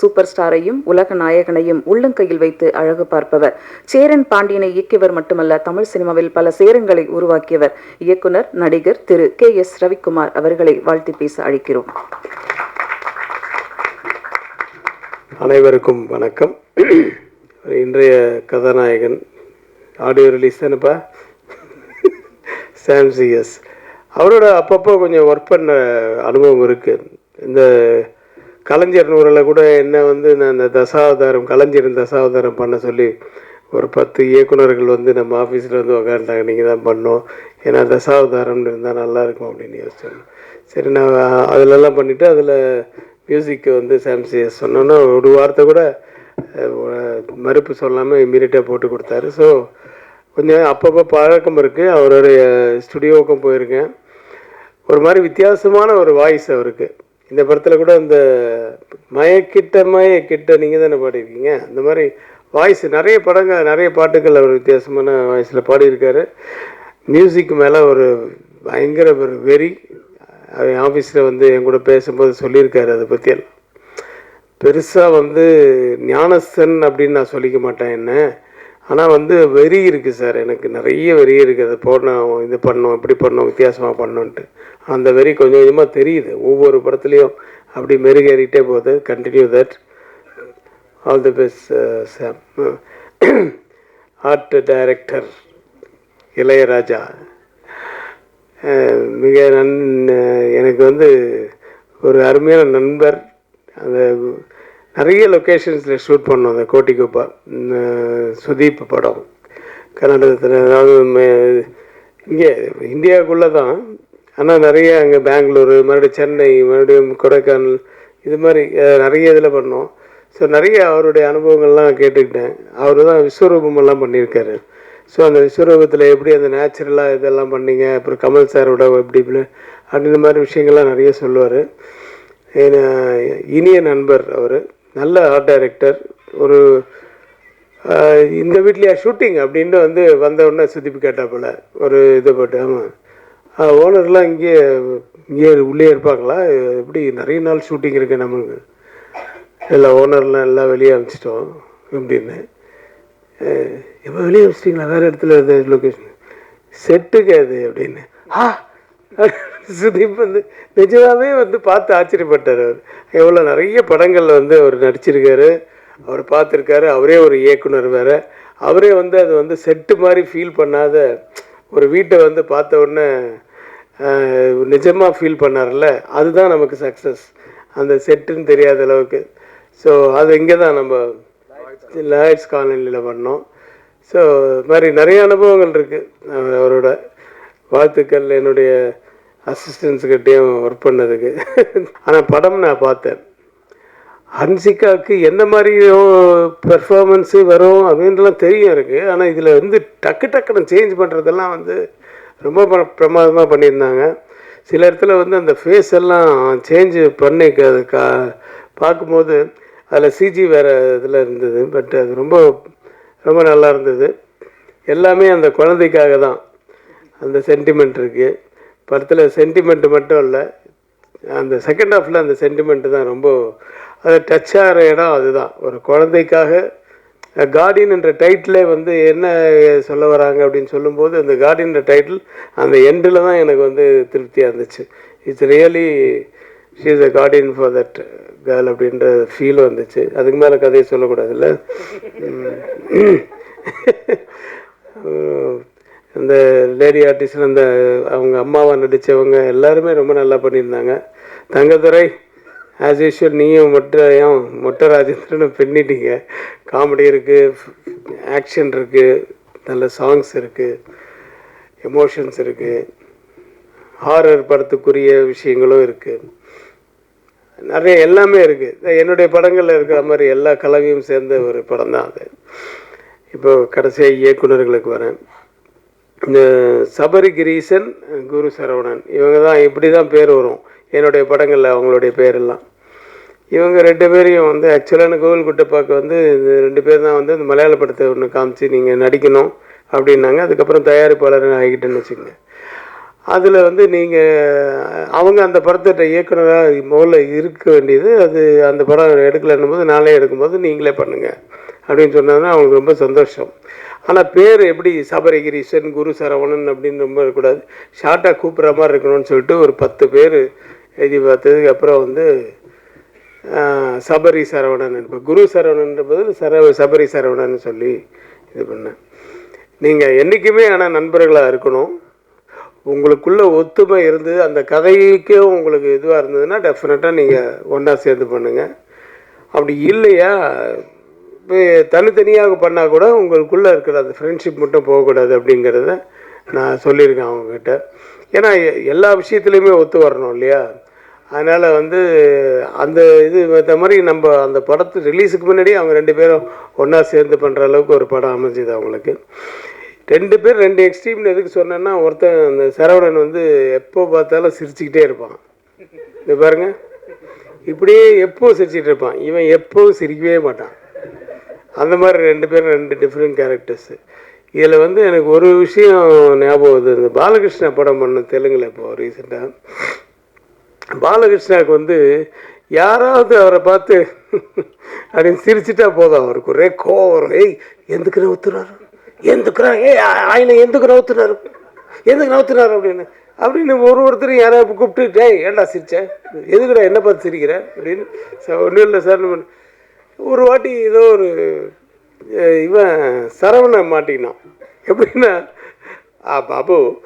Super ஸ்டாரையும் உலக நாயகனையும் உள்ளங்கையில் வைத்து அழகு பார்ப்பவர். சேரன் பாண்டியனை இயக்கியவர் மட்டுமல்ல தமிழ் சினிமாவில் பல சேரங்களை உருவாக்கியவர். இயக்குனர் நடிகர் திரு கே எஸ் ரவிக்குமார் அவர்களை வாழ்த்தி பேச அழைக்கிறோம். அனைவருக்கும் வணக்கம். இன்றைய கதாநாயகன் ஆடியோ ரிலீஸ் தானேப்பா சாம்சிஎஸ் அவரோட அப்பப்போ கொஞ்சம் ஒர்க் பண்ண அனுபவம் இருக்குது இந்த கலைஞர் நூறில் கூட என்ன வந்து நான் இந்த தசாவதாரம் கலைஞரின் தசாவதாரம் பண்ண சொல்லி ஒரு பத்து இயக்குனர்கள் வந்து நம்ம ஆஃபீஸில் வந்து உக்காண்டாங்க நீங்கள் தான் பண்ணோம். ஏன்னா தசாவதாரம்னு இருந்தால் நல்லா இருக்கும் அப்படின்னு யோசிச்சோம். சரி நான் அதிலெல்லாம் பண்ணிவிட்டு அதில் மியூசிக்கு வந்து சாம்சி சொன்னோன்னா ஒரு வார்த்தை கூட மறுப்பு சொல்லாமல் இம்மீடியட்டாக போட்டு கொடுத்தாரு. ஸோ கொஞ்சம் அப்பப்போ பழக்கம் இருக்குது அவருடைய ஸ்டுடியோவுக்கும் போயிருக்கேன். ஒரு மாதிரி வித்தியாசமான ஒரு வாய்ஸ் அவருக்கு. இந்த படத்தில் கூட இந்த மயக்கிட்ட மயக்கிட்ட நீங்கள் தானே பாடியிருக்கீங்க? அந்த மாதிரி வாய்ஸ் நிறைய படங்கள் நிறைய பாட்டுகள் அவர் வித்தியாசமான வாய்ஸில் பாடியிருக்காரு. மியூசிக் மேலே ஒரு பயங்கர ஒரு வெறி. அவன் ஆஃபீஸில் வந்து என் கூட பேசும்போது சொல்லியிருக்காரு அதை பற்றியெல்லாம் பெருசாக வந்து ஞானஸ்தன் அப்படின்னு நான் சொல்லிக்க மாட்டேன் என்ன. ஆனால் வந்து வெறி இருக்குது சார். எனக்கு நிறைய வெறி இருக்குது அதை போடணும் இது பண்ணோம் இப்படி பண்ணும் வித்தியாசமாக பண்ணணுன்ட்டு அந்த வெறி கொஞ்சம் கொஞ்சமாக தெரியுது. ஒவ்வொரு படத்துலையும் அப்படி மெருகேறிக்கிட்டே போகுது. Continue that all the best Sam art director Ilaiyaraaja. மிக நன் எனக்கு வந்து ஒரு அருமையான நண்பர். அந்த நிறைய லொக்கேஷன்ஸில் ஷூட் பண்ணோம் அந்த கோட்டிக்குப்பா சுதீப் படம் கர்நாடகத்தில் அதாவது இங்கே இந்தியாவுக்குள்ளே தான் ஆனால் நிறைய அங்கே பெங்களூரு மறுபடியும் சென்னை மறுபடியும் கொடைக்கானல் இது மாதிரி நிறைய இதில் பண்ணோம். ஸோ நிறைய அவருடைய அனுபவங்கள்லாம் கேட்டுக்கிட்டேன். அவர் தான் விஸ்வரூபமெல்லாம் பண்ணியிருக்காரு. ஸோ அந்த விஸ்வரூபத்தில் எப்படி அந்த நேச்சுரலாக இதெல்லாம் பண்ணீங்க? அப்புறம் கமல் சாரோட எப்படி இப்படி அப்படின்ற மாதிரி விஷயங்கள்லாம் நிறைய சொல்லுவார். இனிய நண்பர் அவர். நல்ல ஆர்ட் டைரக்டர் ஒரு இந்த வீட்லையா ஷூட்டிங் அப்படின்ட்டு வந்து வந்தவுடனே சுதிப்பு சுத்திப்பு கேட்டாப்புல ஒரு இதை போட்டு ஆமாம் ஓனர்லாம் இங்கே இங்கே உள்ளே இருப்பாங்களா? எப்படி நிறைய நாள் ஷூட்டிங் இருக்கு நமக்கு. இல்லை ஓனர்லாம் எல்லாம் வெளியே அனுப்பிச்சிட்டோம் அப்படின்னு. எப்போ வெளியே அனுப்பிச்சிட்டிங்களா? வேறு இடத்துல லொக்கேஷன் செட்டுக்கு அது அப்படின்னு. ஆ சுதீப் வந்து நிஜமாவே வந்து பார்த்து ஆச்சரியப்பட்டார் அவர். எவ்வளோ நிறைய படங்களில் வந்து அவர் நடிச்சிருக்காரு. அவர் பார்த்துருக்காரு. அவரே ஒரு இயக்குனர் வேறு. அவரே வந்து அது வந்து செட்டு மாதிரி ஃபீல் பண்ணாத ஒரு வீட்டை வந்து பார்த்த உடனே நிஜமாக ஃபீல் பண்ணார்ல அதுதான் நமக்கு சக்ஸஸ் அந்த செட்டுன்னு தெரியாத அளவுக்கு. ஸோ அது இங்கே தான் நம்ம லாய்ட்ஸ் காலனியில் பண்ணோம். ஸோ இது மாதிரி நிறைய அனுபவங்கள் இருக்குது அவரோட வாழ்த்துக்கள் என்னுடைய அசிஸ்டன்ஸுக்கிட்டேயும் ஒர்க் பண்ணதுக்கு. ஆனால் படம் நான் பார்த்தேன். ஹன்சிகாவுக்கு எந்த மாதிரி பெர்ஃபார்மன்ஸு வரும் அப்படின்றலாம் தெரியும் இருக்குது ஆனால் இதில் வந்து டக்கு டக்குன்னு சேஞ்ச் பண்ணுறதெல்லாம் வந்து ரொம்ப பிர- பிரமாதமாக பண்ணியிருந்தாங்க. சில இடத்துல வந்து அந்த ஃபேஸ் எல்லாம் சேஞ்ச் பண்ணி க- கா- பார்க்கும்போது அதில் சிஜி வேறு இதில் இருந்தது. பட் அது ரொம்ப ரொம்ப நல்லா இருந்தது. எல்லாமே அந்த குழந்தைக்காக தான். அந்த சென்டிமெண்ட் இருக்குது படத்தில் சென்டிமெண்ட் மட்டும் இல்லை. அந்த செகண்ட் ஹாஃபில் அந்த சென்டிமெண்ட் தான் ரொம்ப அது டச் ஆகிற இடம் அதுதான். ஒரு குழந்தைக்காக கார்டியன் என்ற டைட்டிலே வந்து என்ன சொல்ல வராங்க அப்படின்னு சொல்லும்போது அந்த கார்டியன் டைட்டில் அந்த எண்டில் தான் எனக்கு வந்து திருப்தியாக இருந்துச்சு. It's really she is a guardian for that girl அப்படின்ற ஃபீல் வந்துச்சு. அதுக்கு மேலே கதையை சொல்லக்கூடாதுல்ல. இந்த லேடி ஆர்டிஸ்டில் அந்த அவங்க அம்மாவை நடித்தவங்க எல்லாருமே ரொம்ப நல்லா பண்ணியிருந்தாங்க. தங்கதுரை ஆஸ் யூஷுவல் நீயும் மொட்டையும் மொட்டை ராஜேந்திரனும் பின்னிட்டீங்க. காமெடி இருக்குது ஆக்ஷன் இருக்குது நல்ல சாங்ஸ் இருக்குது எமோஷன்ஸ் இருக்குது ஹாரர் படத்துக்குரிய விஷயங்களும் இருக்குது நிறைய எல்லாமே இருக்குது என்னுடைய படங்களில் இருக்கிற மாதிரி எல்லா கலவையும் சேர்ந்த ஒரு படம் தான் அது. இப்போ கடைசியாக இயக்குனர்களுக்கு வரேன். இந்த சபரிகிரீசன் குரு சரவணன் இவங்க தான் இப்படி தான் பேர் வரும். என்னுடைய படங்களில் அவங்களுடைய பேரெல்லாம். இவங்க ரெண்டு பேரையும் வந்து ஆக்சுவலான கோவில் குட்டப்பாக்கு வந்து இந்த ரெண்டு பேர் தான் வந்து இந்த மலையாள படத்தை ஒன்று காமிச்சு நீங்கள் நடிக்கணும் அப்படின்னாங்க. அதுக்கப்புறம் தயாரிப்பாளர் ஆகிட்டேன்னு வச்சுக்கோங்க. அதில் வந்து நீங்கள் அவங்க அந்த படத்திட்ட இயக்குனராக முதல்ல இருக்க வேண்டியது அது அந்த படம் எடுக்கலைன்னும் போது நாளே எடுக்கும்போது நீங்களே பண்ணுங்கள் அப்படின்னு சொன்னதுன்னா அவங்களுக்கு ரொம்ப சந்தோஷம். ஆனால் பேர் எப்படி? சபரிகிரீஷன் குரு சரவணன் அப்படின்னு ரொம்ப இருக்கக்கூடாது. ஷார்ட்டாக கூப்பிட்ற மாதிரி இருக்கணும்னு சொல்லிட்டு ஒரு பத்து பேர் எழுதி பார்த்ததுக்கு அப்புறம் வந்து சபரி சரவணன் இப்போ குரு சரவணன்ற பதில் சர சபரி சரவணன் சொல்லி இது பண்ணேன். நீங்கள் என்றைக்குமே ஆனால் நண்பர்களாக இருக்கணும். உங்களுக்குள்ள ஒத்துமை இருந்து அந்த கதைக்கே உங்களுக்கு இதுவாக இருந்ததுன்னா டெஃபினட்டாக நீங்கள் ஒன்றா சேர்ந்து பண்ணுங்கள் அப்படி இல்லையா? தனித்தனியாக பண்ணால் கூட உங்களுக்குள்ளே இருக்கிற அந்த ஃப்ரெண்ட்ஷிப் மட்டும் போகக்கூடாது அப்படிங்கிறத நான் சொல்லியிருக்கேன் அவங்கக்கிட்ட ஏன்னா எ- எல்லா விஷயத்துலையுமே ஒத்து வரணும் இல்லையா? அதனால் வந்து அந்த இது இந்த மாதிரி நம்ம அந்த படத்து ரிலீஸுக்கு முன்னாடி அவங்க ரெண்டு பேரும் ஒன்றா சேர்ந்து பண்ணுற அளவுக்கு ஒரு படம் அமைஞ்சுது அவங்களுக்கு. ரெண்டு பேர் ரெண்டு எக்ஸ்ட்ரீம்னு எதுக்கு சொன்னேன்னா ஒருத்தன் அந்த சரவணன் வந்து எப்போ பார்த்தாலும் சிரிச்சுக்கிட்டே இருப்பான். இது பாருங்க. இப்படியே எப்போ சிரிச்சிட்டு இருப்பான்? இவன் எப்போவும் சிரிக்கவே மாட்டான். அந்த மாதிரி ரெண்டு பேரும் ரெண்டு டிஃப்ரெண்ட் கேரக்டர்ஸு இதில் வந்து எனக்கு ஒரு விஷயம் ஞாபகம் வருது. இந்த பாலகிருஷ்ணா படம் பண்ண தெலுங்கில் இப்போ ரீசெண்டாக பாலகிருஷ்ணாவுக்கு வந்து யாராவது அவரை பார்த்து அப்படின்னு சிரிச்சிட்டா போதும். அவருக்கு ஒரே கோவம் ஏய் எந்துக்குன்னு ஒத்துறாரு எந்துக்குறா ஏ ஆ- எந்துக்கு நவுத்துனாரு? எதுக்கு நவுத்துறாரு அப்படின்னு? அப்படின்னு ஒரு ஒருத்தர் யாராவது கூப்பிட்டு டேய் ஏன்டா சிரிச்ச? எதுக்குடா என்ன பார்த்து சிரிக்கிற? அப்படின்னு. சார் ஒன்றும் இல்லை சார் ஒரு வாட்டி ஏதோ ஒரு இவன் சரவணை மாட்டிக்கினான். எப்படின்னா ஆ பாபு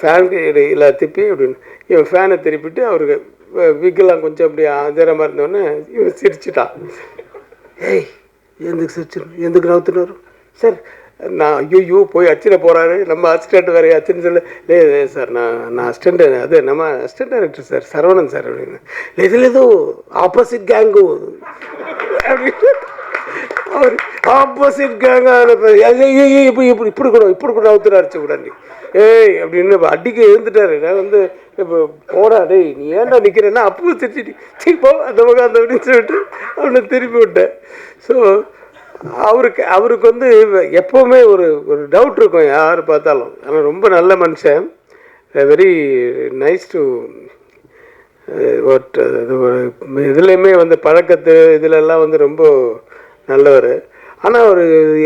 ஃபேன் இல்லை திப்பி அப்படின்னு. இவன் ஃபேனை திருப்பிட்டு அவருக்கு விக்கெல்லாம் கொஞ்சம் அப்படி அதிரமாக இருந்தோடனே இவன் சிரிச்சிட்டான். ஏய் எந்துக்கு சிரிச்சிடணும் எந்துக்கு நவுத்துனாரு? சார் நான் ஐயோ போய் அச்சிட போகிறாரு நம்ம அசிஸ்டண்ட் வேறு அச்சுன்னு சொல்ல. லே லே சார் நான் நான் அசிஸ்டண்ட் அது நம்ம assistant director sir Saravanan sir அப்படின்னு. இதில் ஏதோ ஆப்போசிட் கேங்கு அப்படின்னு அவர் ஆப்போசிட் கேங்காக இப்படி இப்படி இப்படி கூட இப்படி கூட அவுத்துட்டு அடிச்சு கூடாண்டி ஏய் அப்படின்னு அடிக்க எழுந்துட்டாரு. நான் வந்து இப்போ போடா டேய் நீ ஏன்டா நிற்கிறேன்னா அப்பவும் திருச்சிட்டு சீ போ அந்த பக்கம் அந்த அப்படின்னு சொல்லிட்டு அவனை திருப்பி விட்டேன். ஸோ அவருக்கு அவருக்கு வந்து எப்போவுமே ஒரு ஒரு டவுட் இருக்கும் யார் பார்த்தாலும். ஆனால் ரொம்ப நல்ல மனுஷன். வெரி நைஸ் டு ஒட் ஒரு இதுலேயுமே வந்து பழக்கத்து இதிலெல்லாம் வந்து ரொம்ப நல்லவர். ஆனால் ஒரு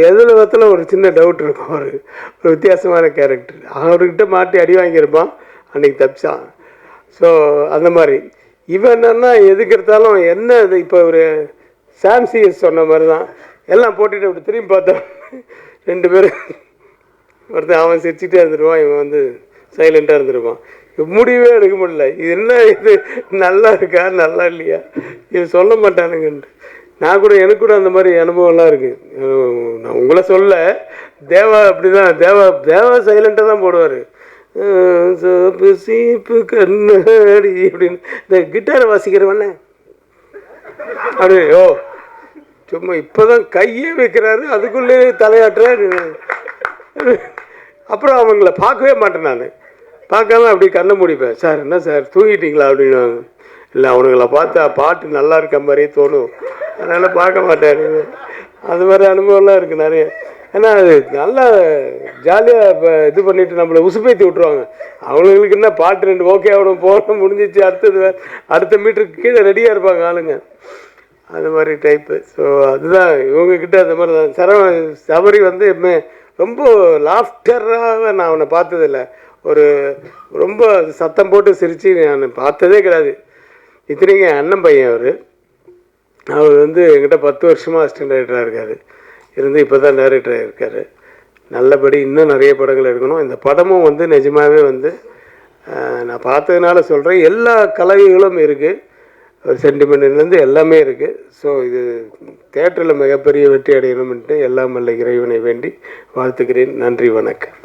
எதில் விதத்தில் ஒரு சின்ன டவுட் இருக்கும் ஒரு ஒரு வித்தியாசமான கேரக்டர் அவர்கிட்ட மாட்டி அடி வாங்கியிருப்பான். அன்றைக்கி தப்பிச்சான். ஸோ அந்த மாதிரி. இவன் என்னென்னா எதுக்கு எடுத்தாலும் என்ன இது இப்போ ஒரு சாம்சிஎஸ் சொன்ன மாதிரி தான் எல்லாம் போட்டுட்டு அப்படி திரும்பி பார்த்தோம் ரெண்டு பேரும் ஒருத்தன் அவன் சிரிச்சுட்டே இருந்துருவான் இவன் வந்து சைலண்ட்டாக இருந்துருவான் முடிவே எடுக்க முடியல. இது என்ன இது? நல்லா இருக்கா? நல்லா இல்லையா? இது சொல்ல மாட்டானுங்கன்ட்டு. நான் கூட எனக்கு கூட அந்த மாதிரி அனுபவம்லாம் இருக்குது நான் உங்களை சொல்ல தேவா அப்படி தான் தேவா தேவா சைலண்ட்டாக தான் போடுவார். சோப்பு சீப்பு கண்ணாடி அப்படின்னு. இந்த கிட்டாரை வாசிக்கிறவண்ணே அப்படி ஓ சும்மா இப்போதான் கையே வைக்கிறாரு அதுக்குள்ளே தலையாட்டுறாரு. அப்புறம் அவங்கள பார்க்கவே மாட்டேன் நான். பார்க்காம அப்படி கண்ணை முடிப்பேன். சார் என்ன சார் தூங்கிட்டீங்களா? அப்படின்னு. இல்லை அவனுங்கள பார்த்தா பாட்டு நல்லா இருக்க மாதிரியே தோணும். அதனால் பார்க்க மாட்டேன். அது மாதிரி அனுபவம்லாம் இருக்குது நிறைய. ஏன்னா அது நல்லா ஜாலியாக இப்போ இது பண்ணிட்டு நம்மளை உசுப்பேற்றி விட்ருவாங்க அவங்களுக்கு என்ன பாட்டு ரெண்டு ஓகே ஆகணும் போகணும் முடிஞ்சிச்சு அடுத்தது அடுத்த மீட்டருக்கு கீழே ரெடியாக இருப்பாங்க ஆளுங்க. அது மாதிரி டைப்பு ஸோ அதுதான் இவங்கக்கிட்ட அந்த மாதிரி தான். சரவ சபரி வந்து எப்பவுமே ரொம்ப லாஃப்டராக நான் அவனை பார்த்ததில்ல. ஒரு ரொம்ப சத்தம் போட்டு சிரித்து நான் பார்த்ததே கிடையாது. இத்தனைக்கு அண்ணன் பையன் அவர். அவர் வந்து எங்கிட்ட பத்து வருஷமாக அசிஸ்டன்ட் டைரக்டராக இருக்கார். இருந்து இப்போ தான் டைரக்டராக இருக்கார் நல்லபடி இன்னும் நிறைய படங்கள் எடுக்கணும். இந்த படமும் வந்து நிஜமாகவே வந்து நான் பார்த்ததுனால சொல்கிறேன் எல்லா கலவைகளும் இருக்குது சென்டிமெண்ட்லேருந்து எல்லாமே இருக்குது ஸோ இது தேட்டரில் மிகப்பெரிய வெற்றி அடையணும்ன்ட்டு எல்லாம் வல்ல இறைவனை வேண்டி வாழ்த்துக்கிறேன் நன்றி வணக்கம்.